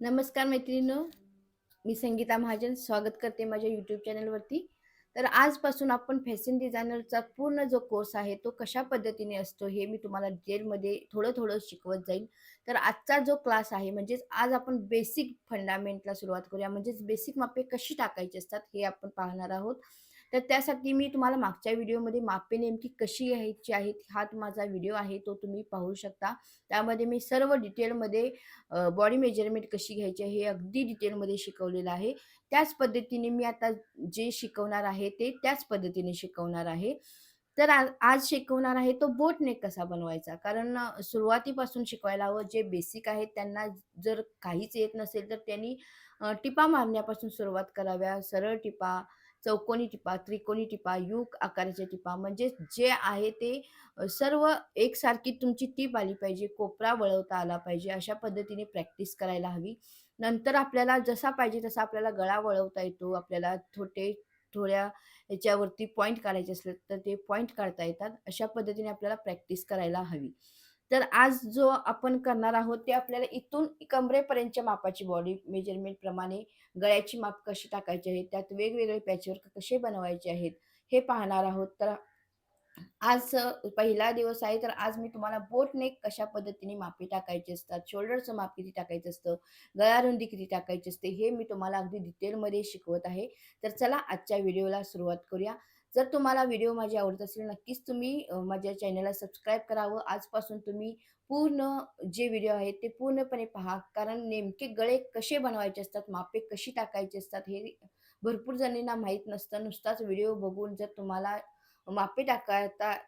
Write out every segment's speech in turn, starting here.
नमस्कार मैत्रिणीनो मी संगीता महाजन स्वागत करते माझ्या यूट्यूब चॅनलवरती तर आजपासून आपण फॅशन डिझायनरचा पूर्ण जो कोर्स आहे तो कशा पद्धतीने असतो हे मी तुम्हाला डिटेलमध्ये थोडं थोडं शिकवत जाईल तर आजचा जो क्लास आहे म्हणजेच आज आपण बेसिक फंडामेंटला सुरुवात करूया. म्हणजेच बेसिक मापे कशी टाकायची असतात हे आपण पाहणार आहोत. तर त्यासाठी मी तुम्हाला मागच्या व्हिडिओमध्ये मापे नेमकी कशी घ्यायची आहेत हा माझा व्हिडिओ आहे तो तुम्ही पाहू शकता. त्यामध्ये मी सर्व डिटेलमध्ये बॉडी मेजरमेंट कशी घ्यायची आहे हे अगदी डिटेलमध्ये शिकवलेलं आहे. त्याच पद्धतीने मी आता जे शिकवणार आहे ते त्याच पद्धतीने शिकवणार आहे. तर आज शिकवणार आहे तो बोट नेक कसा बनवायचा? कारण सुरुवातीपासून शिकवायला हवं जे बेसिक आहेत त्यांना जर काहीच येत नसेल तर त्यांनी टिपा मारण्यापासून सुरुवात कराव्या सरळ टिपा चौकोनी टिपा त्रिकोणी टिपा युग आकाराच्या टिपा. म्हणजे जे आहे ते सर्व एकसारखी तुमची टीप आली पाहिजे कोपरा वळवता आला पाहिजे अशा पद्धतीने प्रॅक्टिस करायला हवी. नंतर आपल्याला जसा पाहिजे तसा आपल्याला गळा वळवता येतो आपल्याला छोटे थोड्या याच्यावरती पॉईंट काढायचे असले तर ते पॉईंट काढता येतात. अशा पद्धतीने आपल्याला प्रॅक्टिस करायला हवी. तर आज जो आपण करणार आहोत ते आपल्याला इथून कमरेपर्यंतच्या मापाची बॉडी मेजरमेंट प्रमाणे गळ्याची माप कशी टाकायची आहे त्यात वेगवेगळे पॅचवर्क कसे बनवायचे आहेत हे पाहणार आहोत. तर आज पहिला दिवस आहे तर आज मी तुम्हाला बोट नेक कशा पद्धतीने मापी टाकायचे असतात शोल्डरचं माप किती टाकायचं असतं गळा रुंदी किती टाकायची असते हे मी तुम्हाला अगदी डिटेलमध्ये शिकवत आहे. तर चला आजच्या व्हिडिओला सुरुवात करूया. जर तुम्हाला व्हिडिओ माझी आवडत असेल नक्कीच तुम्ही माझ्या चॅनलला सबस्क्राईब करावं. आजपासून तुम्ही पूर्ण जे व्हिडिओ आहेत ते पूर्णपणे पहा. कारण नेमके गळे कसे बनवायचे असतात मापे कशी टाकायची असतात हे भरपूर जणींना माहीत नसतं. नुसताच व्हिडिओ बघून जर तुम्हाला मापे टाकता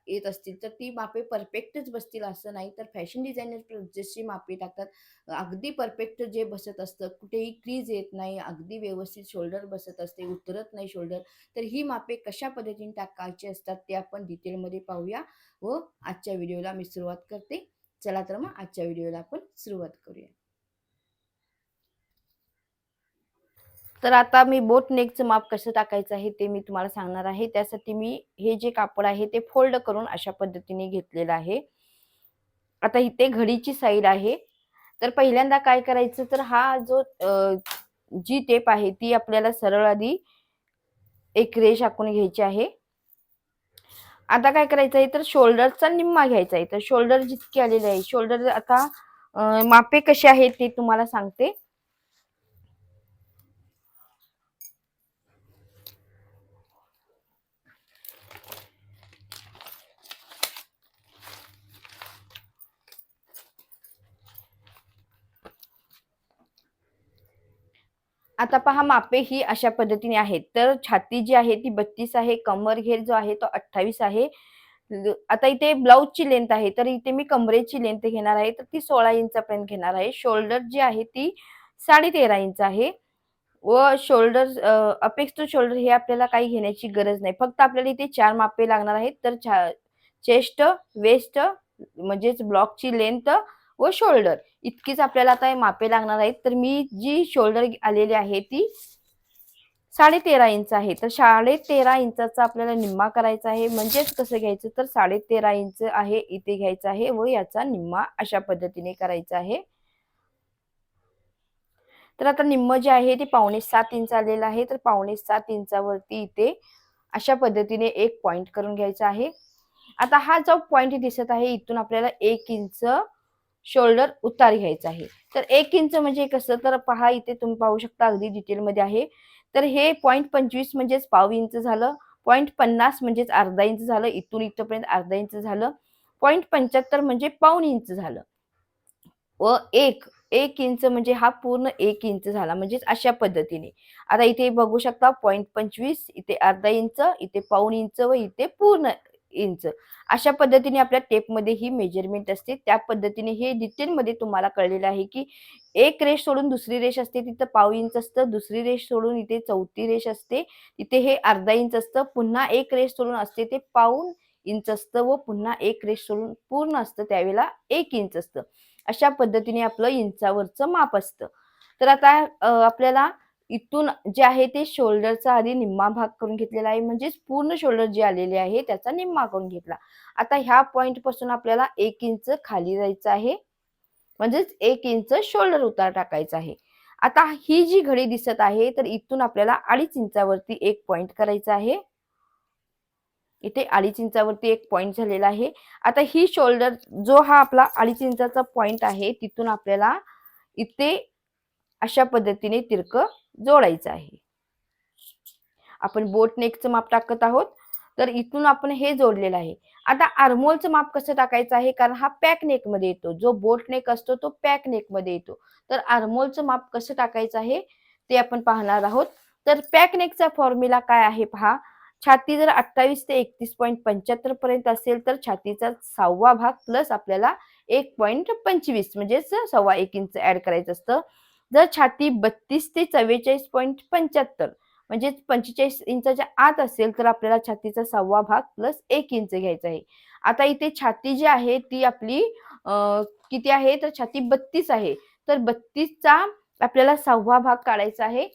येत असतील तर ती मापे परफेक्टच बसतील असं नाही. तर फॅशन डिझायनर जशी मापे टाकतात. अगदी परफेक्ट जे बसत असतं कुठेही क्रीज येत नाही अगदी व्यवस्थित शोल्डर बसत असते उतरत नाही शोल्डर तर ही मापे कशा पद्धतीने टाकायची असतात ते आपण डिटेलमध्ये पाहूया व आजच्या व्हिडिओला मी सुरुवात करते. चला तर मग आजच्या व्हिडिओला आपण सुरुवात करूया. तर आता मी बोट नेकचं माप कसं टाकायचं आहे ते मी तुम्हाला सांगणार आहे. त्यासाठी मी हे जे कापड आहे ते फोल्ड करून अशा पद्धतीने घेतलेलं आहे. आता इथे घडीची साईड आहे. तर पहिल्यांदा काय करायचं? तर हा जो जी टेप आहे ती आपल्याला सरळ आधी एक रेष आखून घ्यायची आहे. आता काय करायचं आहे? तर शोल्डरचा निम्मा घ्यायचा आहे. तर शोल्डर जितके आलेले आहे शोल्डर आता मापे कसे आहेत ते तुम्हाला सांगते. आता पहा मापे ही अशा पद्धतीने आहेत. तर छाती जी आहे ती बत्तीस आहे कमर घेर जो आहे तो अठ्ठावीस आहे. आता इथे ब्लाऊजची लेंथ आहे तर इथे मी कमरेची लेंथ घेणार आहे तर ती सोळा इंचापर्यंत घेणार आहे. शोल्डर जी आहे ती साडे तेरा इंच आहे. व शोल्डर अपेक्स टू शोल्डर हे आपल्याला काही घेण्याची गरज नाही. फक्त आपल्याला इथे चार मापे लागणार आहेत. तर चेस्ट वेस्ट म्हणजेच ब्लॉकची लेंथ व शोल्डर इतकीच आपल्याला आता हे मापे लागणार आहेत. तर मी जी शोल्डर आलेली आहे ती साडे तेरा इंच आहे. तर साडे तेरा इंचाचा आपल्याला निम्मा करायचा आहे. म्हणजेच कसं घ्यायचं? तर साडे तेरा इंच आहे इथे घ्यायचं आहे व याचा निम्मा अशा पद्धतीने करायचा आहे. तर आता निम्म जे आहे ते पावणे सात इंच आलेलं आहे. तर पावणे सात इंचावरती इथे अशा पद्धतीने एक पॉइंट करून घ्यायचा आहे. आता हा जो पॉइंट दिसत आहे इथून आपल्याला एक इंच शोल्डर उतार घ्यायचा आहे. तर एक इंच म्हणजे कसं तर पहा इथे तुम्ही पाहू शकता अगदी डिटेलमध्ये आहे. तर हे पॉईंट पंचवीस म्हणजेच पाव इंच झालं. पॉईंट पन्नास म्हणजेच अर्धा इंच झालं. इथून इथपर्यंत अर्धा इंच झालं. पॉईंट पंच्याहत्तर म्हणजे पाऊण इंच झालं. व एक एक इंच म्हणजे हा पूर्ण एक इंच झाला. म्हणजेच अशा पद्धतीने. आता इथे बघू शकता पॉईंट पंचवीस इथे अर्धा इंच इथे पाऊन इंच व इथे पूर्ण इंच. अशा पद्धतीने आपल्या टेपमध्ये ही मेजरमेंट असते. त्या पद्धतीने हे डिटेलमध्ये तुम्हाला कळलेलं आहे की एक रेष सोडून दुसरी रेष असते तिथं पाव इंच असतं दुसरी रेष सोडून इथे चौथी रेष असते तिथे हे अर्धा इंच असतं पुन्हा एक रेष सोडून असते ते पाऊन इंच असतं व पुन्हा एक रेष सोडून पूर्ण असतं त्यावेळेला एक इंच असतं. अशा पद्धतीने आपलं इंचावरचं माप असतं. तर आता आपल्याला इथून जे आहे ते शोल्डरचा आधी निम्मा भाग करून घेतलेला आहे. म्हणजेच पूर्ण शोल्डर जे आलेले आहे त्याचा निम्मा करून घेतला. आता ह्या पॉइंटपासून आपल्याला एक इंच खाली जायचं आहे. म्हणजेच एक इंच शोल्डर उतार टाकायचा आहे. आता ही जी घडी दिसत आहे तर इथून आपल्याला अडीच इंचावरती एक पॉइंट करायचा आहे. इथे अडीच इंचावरती एक पॉइंट झालेला आहे. आता ही शोल्डर जो हा आपला अडीच इंचाचा पॉइंट आहे तिथून आपल्याला इथे अशा पद्धतीने तिरकं जोडायचं आहे. आपण बोट नेकचं माप टाकत आहोत तर इथून आपण हे जोडलेलं आहे. आता आर्मोलचं माप कसं टाकायचं आहे? कारण हा पॅक नेकमध्ये येतो. जो बोट नेक असतो तो पॅक नेकमध्ये येतो. तर आर्मोलचं माप कसं टाकायचं आहे? ते आपण पाहणार आहोत. तर पॅक नेकचा फॉर्म्युला काय आहे पहा? छाती जर अठ्ठावीस ते एकतीस पॉईंट पंच्याहत्तर पर्यंत असेल तर छातीचा सहावा भाग प्लस आपल्याला एक पॉईंट पंचवीस म्हणजेच सव्वा एक इंच ऍड करायचं असतं. जर छाती बत्तीस ते चव्वेचाळीस पॉईंट पंच्याहत्तर म्हणजे पंचेचाळीस इंचाच्या आत असेल तर आपल्याला छातीचा सहावा भाग प्लस एक इंच घ्यायचा आहे. आता इथे छाती जी आहे ती आपली किती आहे? तर छाती बत्तीस आहे. तर बत्तीसचा आपल्याला सहावा भाग काढायचा आहे.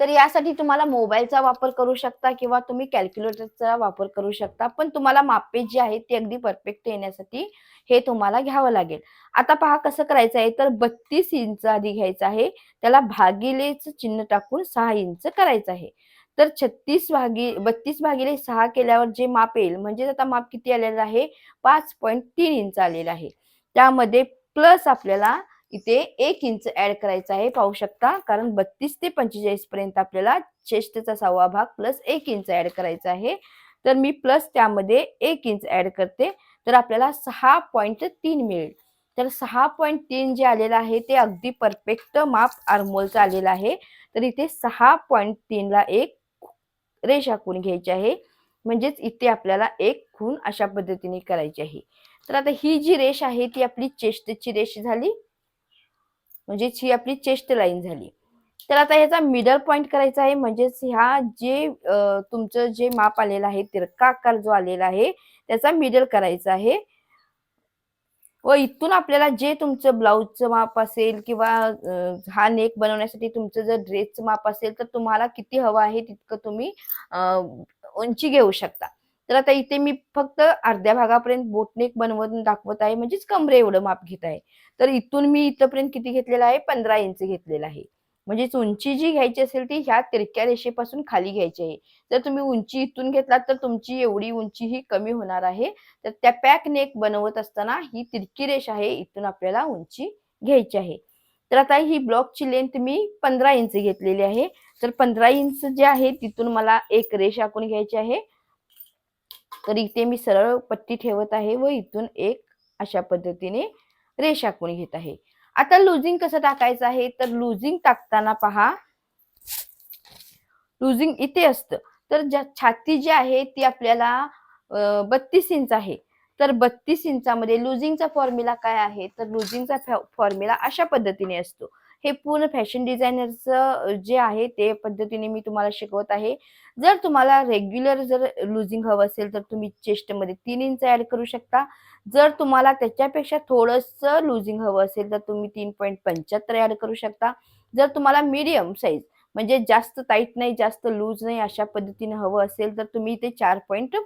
तर यासाठी तुम्हाला मोबाईलचा वापर करू शकता किंवा तुम्ही कॅल्क्युलेटरचा वापर करू शकता. पण तुम्हाला मापे जे आहे ते अगदी परफेक्ट येण्यासाठी हे तुम्हाला घ्यावं लागेल. आता पहा कसं करायचं आहे तर बत्तीस इंच आधी घ्यायचं आहे. त्याला भागिलेच चिन्ह टाकून सहा इंच करायचं आहे. तर छत्तीस भागी बत्तीस भागिले सहा केल्यावर जे माप येईल म्हणजेच आता माप किती आलेलं आहे? पाच पॉईंट तीन इंच आलेलं आहे. त्यामध्ये प्लस आपल्याला इथे एक इंच ऍड करायचा आहे पाहू शकता. कारण बत्तीस ते पंचेचाळीस पर्यंत आपल्याला चेस्टचा सहावा भाग प्लस एक इंच ऍड करायचा आहे. तर मी प्लस त्यामध्ये एक इंच ऍड करते. तर आपल्याला सहा पॉईंट तीन मिळेल. तर सहा पॉईंट तीन जे आलेलं आहे ते अगदी परफेक्ट माप आरमोलचं आलेलं आहे. तर इथे सहा पॉईंट तीनला एक रेष आखून घ्यायची आहे. म्हणजेच इथे आपल्याला एक खून अशा पद्धतीने करायची आहे. तर आता ही जी रेष आहे ती आपली चेस्टची रेष झाली. म्हणजेच ही आपली चेस्ट लाईन झाली. तर आता ह्याचा मिडल पॉइंट करायचा आहे म्हणजेच ह्या जे तुमचं जे माप आलेलं आहे तिरका आकार जो आलेला आहे त्याचा मिडल करायचा आहे. व इथून आपल्याला जे तुमचं ब्लाऊजचं माप असेल किंवा हा नेक बनवण्यासाठी तुमचं जर ड्रेसचं माप असेल तर तुम्हाला किती हवं आहे तितकं तुम्ही उंची घेऊ शकता. तर आता इथे मी फक्त अर्ध्या भागापर्यंत बोटनेक बनवून दाखवत आहे. म्हणजेच कमरे एवढं माप घेत आहे. तर इथून मी इथंपर्यंत किती घेतलेलं आहे? पंधरा इंच घेतलेलं आहे. म्हणजेच उंची जी घ्यायची असेल ती ह्या तिरक्या रेषेपासून खाली घ्यायची आहे. जर तुम्ही उंची इथून घेतलात तर तुमची एवढी उंची ही कमी होणार आहे. तर त्या पॅक नेक बनवत असताना ही तिरकी रेष आहे. इथून आपल्याला उंची घ्यायची आहे. तर आता ही ब्लॉकची लेंथ मी पंधरा इंच घेतलेली आहे. तर पंधरा इंच जे आहे तिथून मला एक रेष आखून घ्यायची आहे. तर इथे मी सरळ पट्टी ठेवत आहे व इथून एक अशा पद्धतीने रेषा कोणी घेत आहे. आता लुझिंग कसं टाकायचं आहे? तर लुझिंग टाकताना पहा. लुझिंग इथे असतं. तर ज्या छाती जी आहे ती आपल्याला बत्तीस इंच आहे. तर बत्तीस इंचामध्ये लुझिंगचा फॉर्म्युला काय आहे? तर लुझिंगचा फॉर्म्युला अशा पद्धतीने असतो. हे पूर्ण फॅशन डिझायनरचं जे आहे ते पद्धतीने मी तुम्हाला शिकवत आहे. जर तुम्हाला रेग्युलर जर लुझिंग हवं असेल तर तुम्ही चेस्टमध्ये तीन इंच ॲड करू शकता. जर तुम्हाला त्याच्यापेक्षा थोडंसं लुझिंग हवं असेल तर तुम्ही तीन पॉईंट पंच्याहत्तर ॲड करू शकता. जर तुम्हाला मीडियम साईज म्हणजे जास्त टाईट नाही जास्त लूज नाही अशा पद्धतीने हवं असेल तर तुम्ही ते चार पॉईंट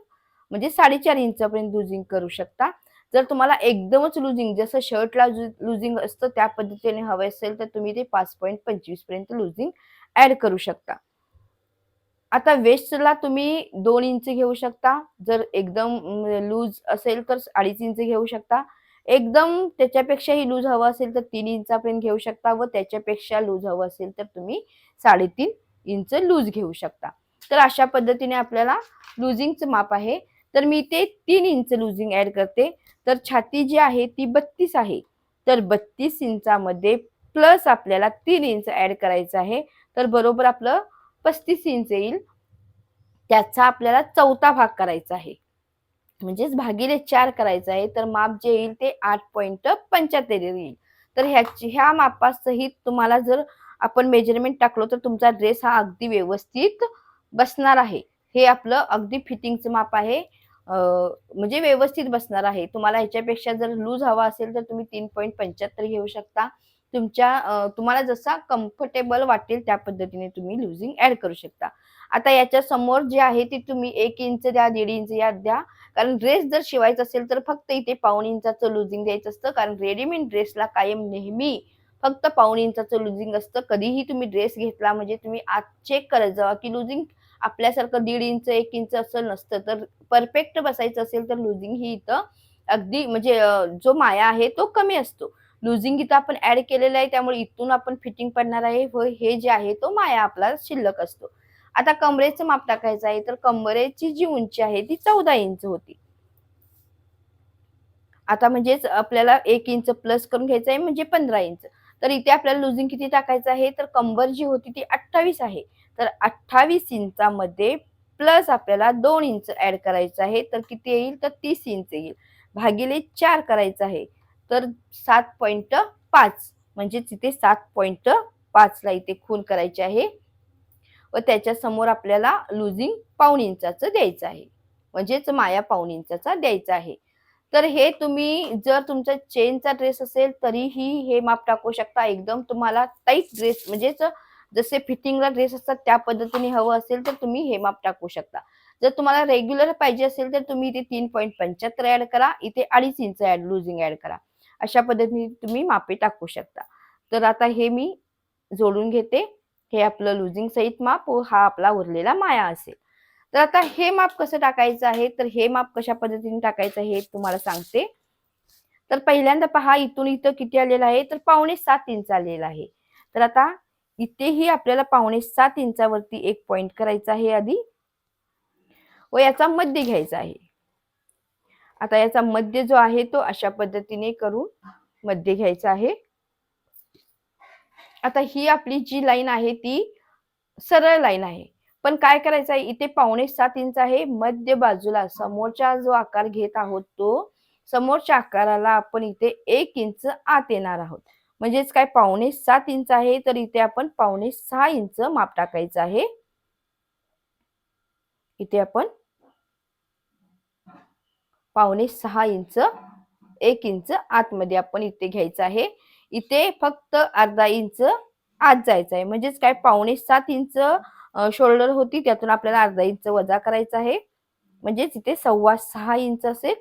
म्हणजे साडेचार इंचापर्यंत लुझिंग करू शकता. जर तुम्हाला एकदमच लुझिंग जसं शर्टला लुझिंग असतं त्या पद्धतीने हवं असेल तर तुम्ही ते पाच पॉईंट पंचवीसपर्यंत लुझिंग ऍड करू शकता. आता वेस्टला तुम्ही दोन इंच घेऊ शकता. जर एकदम लूज असेल तर अडीच इंच घेऊ शकता. एकदम त्याच्यापेक्षाही लूज हवं असेल तर तीन इंचापर्यंत घेऊ शकता व त्याच्यापेक्षा लूज हवं असेल तर तुम्ही साडेतीन इंच लूज घेऊ शकता. तर अशा पद्धतीने आपल्याला लुझिंगचं माप आहे. तर मी ते तीन इंच लुझिंग ऍड करते. तर छाती जी आहे ती बत्तीस आहे. तर बत्तीस इंचामध्ये प्लस आपल्याला तीन इंच ऍड करायचं आहे. तर बरोबर आपलं पस्तीस इंच येईल. त्याचा आपल्याला चौथा भाग करायचा आहे. म्हणजेच भागिले चार करायचं आहे. तर माप जे येईल ते आठ पॉईंट पंच्याहत्तर येईल. तर ह्याची ह्या मापासहित तुम्हाला जर आपण मेजरमेंट टाकलो तर तुमचा ड्रेस हा अगदी व्यवस्थित बसणार आहे. हे आपलं अगदी फिटिंगचं माप आहे. म्हणजे व्यवस्थित बसणार आहे. तुम्हाला ह्याच्यापेक्षा जर लूज हवा असेल तर तुम्ही तीन पॉईंट पंच्याहत्तर घेऊ शकता. तुमच्या तुम्हाला जसा कम्फर्टेबल वाटेल त्या पद्धतीने तुम्ही लुझिंग ऍड करू शकता. आता याच्या समोर जे आहे ते तुम्ही एक इंच द्या दीड इंच या द्या. कारण ड्रेस जर शिवायचा असेल तर फक्त इथे पाऊण इंचाचं लुझिंग द्यायचं असतं. कारण रेडीमेड ड्रेसला कायम नेहमी फक्त पाऊण इंचाचं लुझिंग असतं. कधीही तुम्ही ड्रेस घेतला म्हणजे तुम्ही आज चेक करत जावा की लुझिंग आपल्यासारखं दीड इंच एक इंच असं नसतं. तर परफेक्ट बसायचं असेल तर लुझिंग ही इथं अगदी म्हणजे जो माया आहे तो कमी असतो. लुझिंग इथं आपण ऍड केलेलं आहे त्यामुळे इथून आपण फिटिंग पडणार आहे व हे जे आहे तो माया आपला शिल्लक असतो. आता कमरेचं माप टाकायचं आहे तर कमरेची जी उंची आहे ती चौदा इंच होती. आता म्हणजेच आपल्याला एक इंच प्लस करून घ्यायचं आहे म्हणजे पंधरा इंच. तर इथे आपल्याला लुझिंग किती टाकायचं आहे? तर कंबर जी होती ती अठ्ठावीस आहे. तर अठ्ठावीस इंचामध्ये प्लस आपल्याला दोन इंच ऍड करायचं आहे. तर किती येईल? तर तीस इंच येईल. भागिले चार करायचं आहे. तर सात पॉइंट पाच. म्हणजेच इथे सात पॉइंट पाचला इथे खून करायचे आहे. व त्याच्यासमोर आपल्याला लुझिंग पाऊण इंचाचं द्यायचं आहे. म्हणजेच माया पाऊण इंचाचा द्यायचा आहे. तर हे तुम्ही जर तुमचा चेनचा ड्रेस असेल तरीही हे माप टाकू शकता. एकदम तुम्हाला टाईट ड्रेस म्हणजेच जसे फिटिंगला ड्रेस असतात त्या पद्धतीने हवं असेल तर तुम्ही हे माप टाकू शकता. जर तुम्हाला रेग्युलर पाहिजे असेल तर तुम्ही इथे तीन पॉईंट पंच्याहत्तर ऍड करा इथे अडीच इंच ऍड लुझिंग ऍड करा. अशा पद्धतीने तुम्ही मापे टाकू शकता. तर आता हे मी जोडून घेते. हे आपलं लुझिंग सहित माप व हा आपला उरलेला माया असेल. तर आता हे माप कसं टाकायचं आहे? तर हे माप कशा पद्धतीने टाकायचं हे तुम्हाला सांगते. तर पहिल्यांदा पहा इथून इथं किती आलेलं आहे? तर पावणे सात इंच आलेला आहे. तर आता इथेही आपल्याला पावणे सात इंचावरती एक पॉइंट करायचा आहे आधी. व याचा मध्य घ्यायचा आहे. आता याचा मध्य जो आहे तो अशा पद्धतीने करून मध्य घ्यायचा आहे. आता ही आपली जी लाईन आहे ती सरळ लाईन आहे. पण काय करायचं आहे? इथे पावणे सात इंच आहे. मध्य बाजूला समोरचा जो आकार घेत आहोत तो समोरच्या आकाराला आपण इथे एक इंच आत येणार आहोत. म्हणजेच काय पावणे सात इंच आहे तर इथे आपण पावणे सहा इंच माप टाकायचं आहे. इथे आपण पावणे सहा इंच एक इंच आतमध्ये आपण इथे घ्यायचं आहे. इथे फक्त अर्धा इंच आत जायचं आहे. म्हणजेच काय पावणे सात इंच शोल्डर होती त्यातून आपल्याला अर्धा इंच वजा करायचा आहे. म्हणजेच इथे सव्वा सहा इंच असेल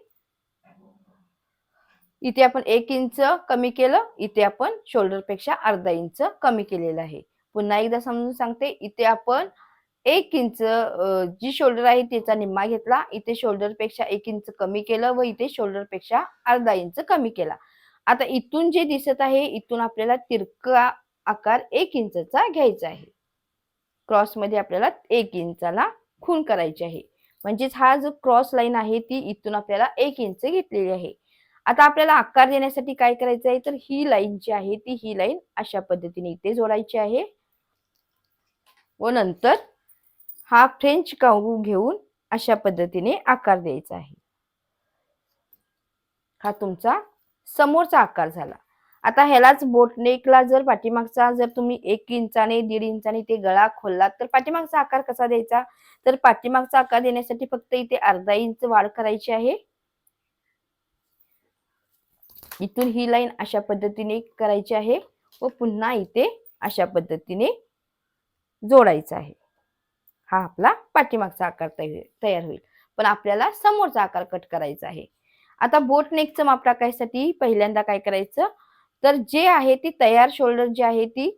इथे आपण एक इंच कमी केलं इथे आपण शोल्डरपेक्षा अर्धा इंच कमी केलेलं आहे. पुन्हा एकदा समजून सांगते इथे आपण एक इंच जी शोल्डर आहे त्याचा निम्मा घेतला इथे शोल्डरपेक्षा एक इंच कमी केलं व इथे शोल्डरपेक्षा अर्धा इंच कमी केला. आता इथून जे दिसत आहे इथून आपल्याला तिरका आकार एक इंचचा घ्यायचा आहे. क्रॉसमध्ये आपल्याला एक इंचाला खून करायची आहे. म्हणजेच हा जो क्रॉस लाईन आहे ती इथून आपल्याला एक इंच घेतलेली आहे. आता आपल्याला आकार देण्यासाठी काय करायचं आहे तर ही लाईन जी आहे ती ही लाईन अशा पद्धतीने इथे जोडायची आहे. व नंतर हा फ्रेंच काऊ घेऊन अशा पद्धतीने आकार द्यायचा आहे. हा तुमचा समोरचा आकार झाला. आता ह्यालाच बोटनेकला जर पाठीमागचा जर तुम्ही एक इंचाने दीड इंचाने ते गळा खोललात तर पाठीमागचा आकार कसा द्यायचा? तर पाठीमागचा आकार देण्यासाठी फक्त इथे अर्धा इंच वाढ करायची आहे. इथून ही लाईन अशा पद्धतीने करायची आहे व पुन्हा इथे अशा पद्धतीने जोडायचं आहे. हा आपला पाठीमागचा आकार तयार होईल. पण आपल्याला समोरचा आकार कट करायचा आहे. आता बोट नेकचं माप टाकायसाठी पहिल्यांदा काय करायचं? तर जे आहे ती तयार शोल्डर जी आहे ती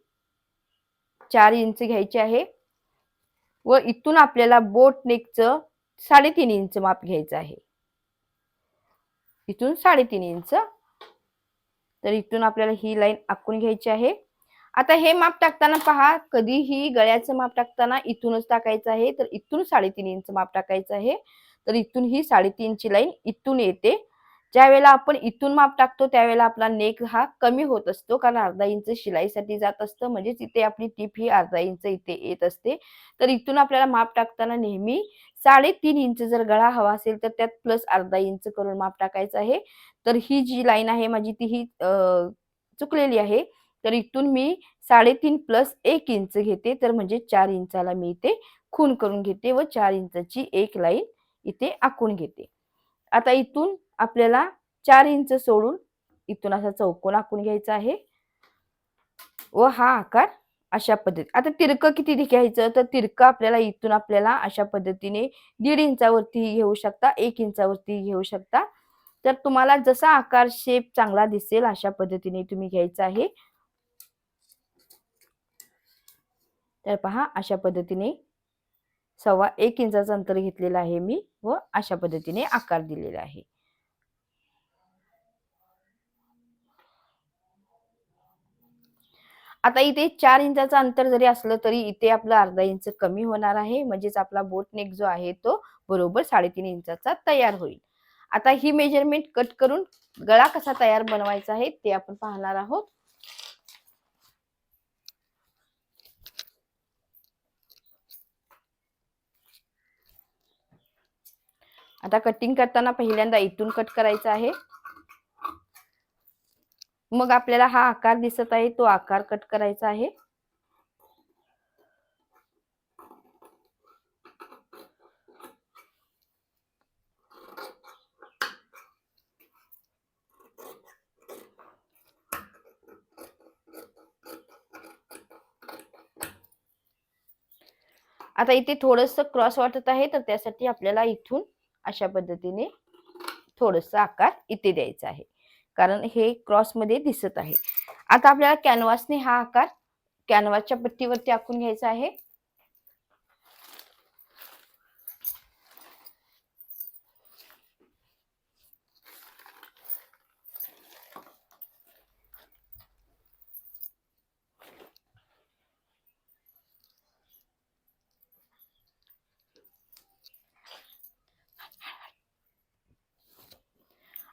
चार इंच घ्यायची आहे. व इथून आपल्याला बोट नेकचं साडेतीन इंच माप घ्यायचं आहे. इथून साडेतीन इंच तर इथून आपल्याला ही लाईन आखून घ्यायची आहे. आता हे माप टाकताना पहा कधीही गळ्याचं माप टाकताना इथूनच टाकायचं आहे. तर इथून साडेतीन इंच माप टाकायचं आहे. तर इथून ही साडेतीनची लाईन इथून येते. ज्या वेळेला आपण इथून माप टाकतो त्यावेळेला आपला नेक हा कमी होत असतो. कारण अर्धा इंच शिलाईसाठी जात असतं. म्हणजेच इथे आपली टीप ही अर्धा इंच इथे येत असते. तर इथून आपल्याला माप टाकताना नेहमी साडेतीन इंच जर गळा हवा असेल तर त्यात प्लस अर्धा इंच करून माप टाकायचं आहे. तर ही जी लाईन आहे माझी ती ही चुकलेली आहे. तर इथून मी साडेतीन प्लस एक इंच घेते. तर म्हणजे चार इंचाला मी इथे खून करून घेते व चार इंचाची एक लाईन इथे आखून घेते. आता इथून आपल्याला चार इंच सोडून इथून असा चौकोन आखून घ्यायचा आहे. व हा आकार अशा पद्धती आता तिरकं किती घ्यायचं तर तिरकं आपल्याला इथून आपल्याला अशा पद्धतीने दीड इंचावरती घेऊ शकता एक इंचावरती घेऊ शकता. तर तुम्हाला जसा आकार शेप चांगला दिसेल अशा पद्धतीने तुम्ही घ्यायचा आहे. तर पहा अशा पद्धतीने सव्वा एक इंचाचं अंतर घेतलेलं आहे मी व अशा पद्धतीने आकार दिलेला आहे. आता इथे चार इंचाचं अंतर जरी असलं तरी इथे आपलं अर्धा इंच कमी होणार आहे. म्हणजेच आपला बोट नेक जो आहे तो बरोबर साडेतीन इंचाचा तयार होईल. आता ही मेजरमेंट कट करून गळा कसा तयार बनवायचा आहे ते आपण पाहणार आहोत. आता कटिंग करताना पहिल्यांदा इथून कट करायचा आहे. मग आपल्याला हा आकार दिसत आहे तो आकार कट करायचा आहे. आता इथे थोडस क्रॉस वाटत आहे तर त्यासाठी आपल्याला इथून अशा पद्धतीने थोडस आकार इथे द्यायचा आहे. कारण हे क्रॉसमध्ये दिसत आहे. आता आपल्याला कॅनव्हासने हा आकार कॅनव्हासच्या पट्टीवरती आखून घ्यायचा आहे.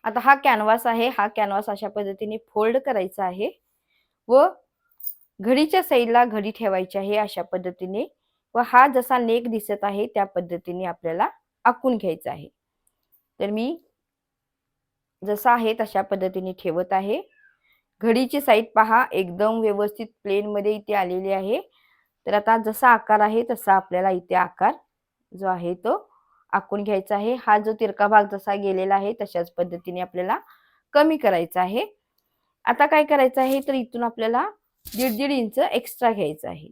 आता हा कॅनव्हास आहे हा कॅनव्हास अशा पद्धतीने फोल्ड करायचा आहे. व घडीच्या साईडला घडी ठेवायची आहे अशा पद्धतीने. व हा जसा नेक दिसत आहे त्या पद्धतीने आपल्याला आखून घ्यायचा आहे. तर मी जसा आहे तशा पद्धतीने ठेवत आहे. घडीची साईड पहा एकदम व्यवस्थित प्लेन मध्ये इथे आलेली आहे. तर आता जसा आकार आहे तसा आपल्याला इथे आकार जो आहे तो आखून घ्यायचा आहे. हा जो तिरका भाग जसा गेलेला आहे तशाच पद्धतीने आपल्याला कमी करायचा आहे. आता काय करायचं आहे? तर इथून आपल्याला दीड दीड इंच एक्स्ट्रा घ्यायचं आहे.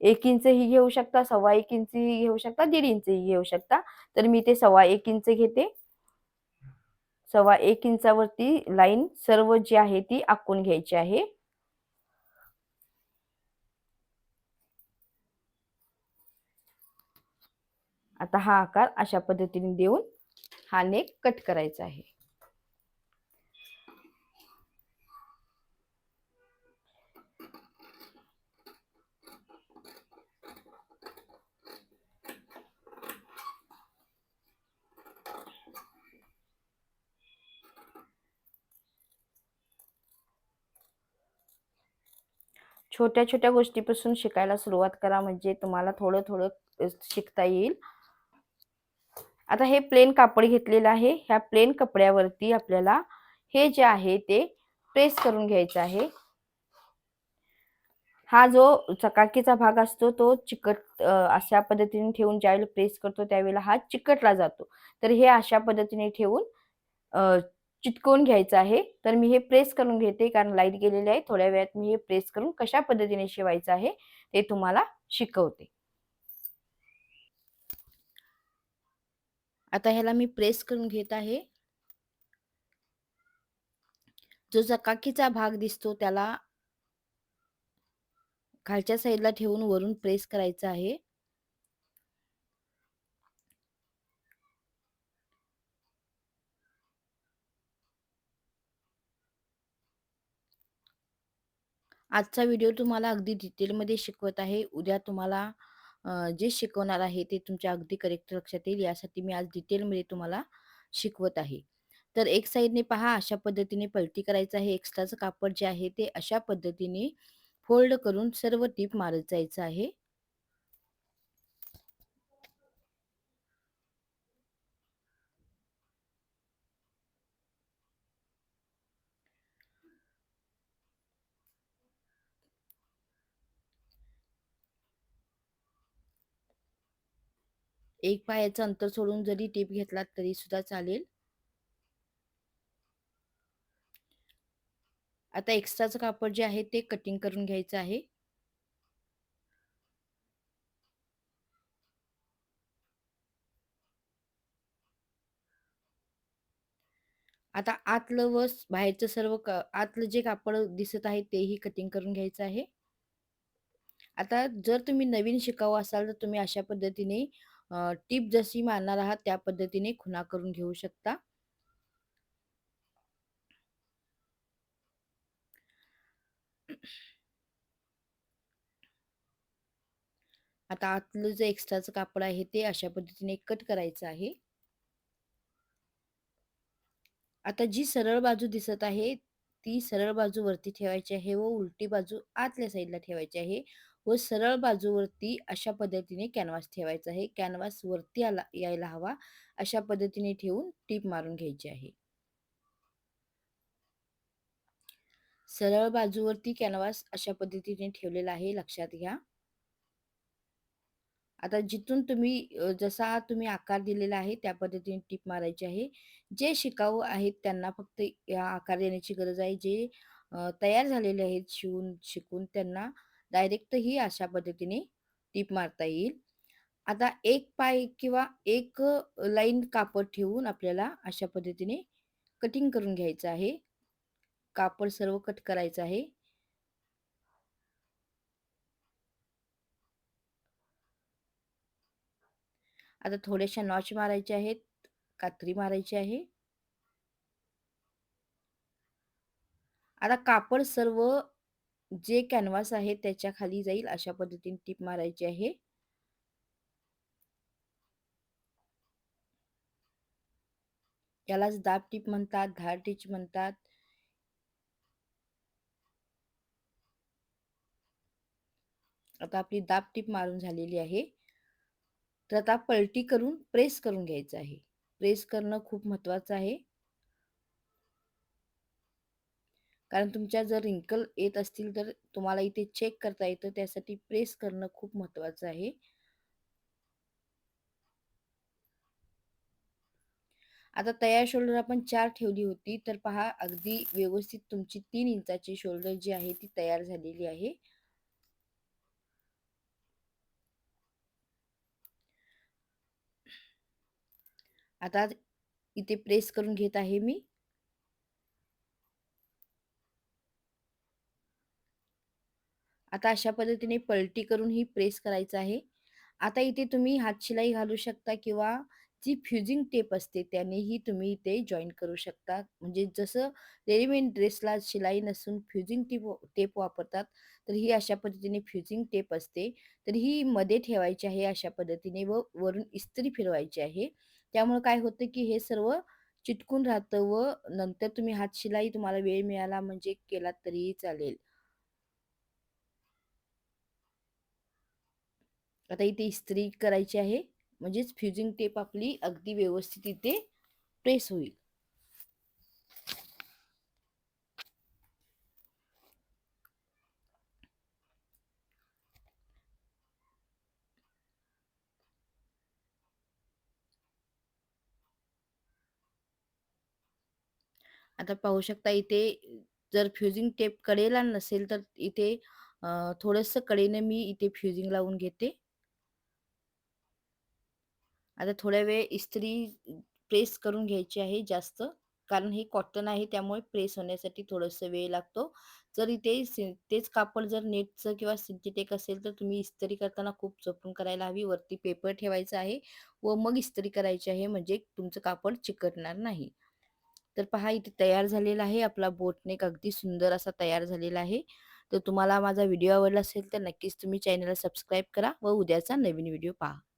एक इंच ही घेऊ शकता सव्वा एक इंच ही घेऊ शकता दीड इंच ही घेऊ शकता. तर मी ते सव्वा एक इंच घेते. सव्वा एक इंचावरती लाईन सर्व जी आहे ती आखून घ्यायची आहे. आता हा आकार अशा पद्धतीने देऊन हा नेक कट करायचा आहे. छोट्या छोट्या गोष्टीपासून शिकायला सुरुवात करा म्हणजे तुम्हाला थोडं थोडं शिकता येईल. आता हे प्लेन कापड घेतलेलं आहे. ह्या प्लेन कपड्यावरती आपल्याला हे जे आहे ते प्रेस करून घ्यायचं आहे. हा जो चकाकीचा भाग असतो तो चिकट अशा पद्धतीने ठेवून ज्यावेळेला प्रेस करतो त्यावेळेला हा चिकटला जातो. तर हे अशा पद्धतीने ठेवून चिटकवून घ्यायचं आहे. तर मी हे प्रेस करून घेते कारण लाइट गेलेली आहे. थोड्या वेळात मी हे प्रेस करून कशा पद्धतीने शिवायचं आहे ते तुम्हाला शिकवते. आता ह्याला मी प्रेस करून घेत आहे. जो चकाकीचा भाग दिसतो त्याला खालच्या साईडला ठेवून वरून प्रेस करायचा आहे. आजचा व्हिडिओ तुम्हाला अगदी डिटेलमध्ये शिकवत आहे. उद्या तुम्हाला जे शिकवणार आहे ते तुमच्या अगदी करेक्ट लक्षात येईल यासाठी मी आज डिटेलमध्ये तुम्हाला शिकवत आहे. तर एक साईडने पहा अशा पद्धतीने पलटी करायचं आहे एक्स्ट्राचं कापड जे आहे ते अशा पद्धतीने फोल्ड करून सर्व टीप मारत जायचं आहे. एक पायाचं अंतर सोडून जरी टीप घेतलात तरी सुद्धा चालेल. आता एक्स्ट्राचं कापड जे आहे ते कटिंग करून घ्यायचं आहे. आता आतलं व बाहेरचं सर्व आतलं जे कापड दिसत आहे तेही कटिंग करून घ्यायचं आहे. आता जर तुम्ही नवीन शिकावं असाल तर तुम्ही अशा पद्धतीने अ, टीप जशी मारणार आहात त्या पद्धतीने खुणा करून घेऊ शकता. आता आतलं जे एक्स्ट्राचं कापड आहे ते अशा पद्धतीने कट करायचं आहे. आता जी सरळ बाजू दिसत आहे, ती सरळ बाजू वरती ठेवायची आहे व उलटी बाजू आतल्या साईडला ठेवायची आहे व सरळ बाजूवरती अशा पद्धतीने कॅनव्हास ठेवायचा आहे. कॅनव्हास वरती आला यायला हवा अशा पद्धतीने ठेवून टीप मारून घ्यायची आहे. सरळ बाजूवरती कॅनव्हास अशा पद्धतीने ठेवलेला आहे लक्षात घ्या. आता जिथून तुम्ही जसा तुम्ही आकार दिलेला आहे त्या पद्धतीने टीप मारायची आहे. जे शिकाऊ आहेत त्यांना फक्त या आकार देण्याची गरज आहे. जे तयार झालेले आहेत शिवून शिकून त्यांना डायरेक्टही अशा पद्धतीने टीप मारता येईल. आता एक पाय किंवा एक लाईन कापड ठेवून आपल्याला अशा पद्धतीने कटिंग करून घ्यायचं आहे. कापड सर्व कट करायचं आहे. आता थोड्याशा नॉच मारायच्या आहेत, कात्री मारायची आहे. आता कापड सर्व जे कॅनव्हास आहे त्याच्याखाली जाईल अशा पद्धतीने टीप मारायची आहे. यालाच दाब टीप म्हणतात, धार टीच म्हणतात. आता आपली दाब टीप मारून झालेली आहे. तर आता पलटी करून प्रेस करून घ्यायचं आहे. प्रेस करणं खूप महत्वाचं आहे. कारण तुमच्या जर रिंकल येत असतील तर तुम्हाला इथे चेक करता येतं त्यासाठी प्रेस करणं खूप महत्वाचं आहे. आता तयार शोल्डर आपण चार ठेवली होती तर पहा अगदी व्यवस्थित तुमची तीन इंचाची शोल्डर जी आहे ती तयार झालेली आहे. आता इथे प्रेस करून घेत आहे मी. आता अशा पद्धतीने पलटी करून ही प्रेस करायचं आहे. आता इथे तुम्ही हातशिलाई घालू शकता किंवा जी फ्युजिंग टेप असते त्यानेही तुम्ही इथे जॉईन करू शकता. म्हणजे जसं रेडीमेड ड्रेसला शिलाई नसून फ्युजिंग टेप टेप वापरतात, तर ही अशा पद्धतीने फ्युजिंग टेप असते. तर ही मध्ये ठेवायची आहे अशा पद्धतीने व वरून इस्त्री फिरवायची आहे. त्यामुळे काय होतं की हे सर्व चिटकून राहतं व नंतर तुम्ही हातशिलाई तुम्हाला वेळ मिळाला म्हणजे केलात तरीही चालेल. आता इथे इस्त्री करायची आहे. म्हणजेच फ्युजिंग टेप आपली अगदी व्यवस्थित इथे प्रेस होईल. आता पाहू शकता इथे जर फ्युजिंग टेप कडेला नसेल तर इथे अ, थोडंसं कडेने मी इथे फ्युजिंग लावून घेते. आता थोड्या वेळ इस्त्री प्रेस करून घ्यायची आहे जास्त. कारण हे कॉटन आहे त्यामुळे प्रेस होण्यासाठी थोडंसं वेळ लागतो. जर इथे तेच कापड जर नेटचं किंवा सिंथेटिक असेल तर तुम्ही इस्त्री करताना खूप जपून करायला हवी. वरती पेपर ठेवायचा आहे व मग इस्त्री करायची आहे म्हणजे तुमचं कापड चिकटणार नाही. तर पहा इथे तयार झालेला आहे आपला बोटनेक अगदी सुंदर असा तयार झालेला आहे. तर तुम्हाला माझा व्हिडिओ आवडला असेल तर नक्कीच तुम्ही चॅनलला सबस्क्राईब करा व उद्याचा नवीन व्हिडिओ पहा.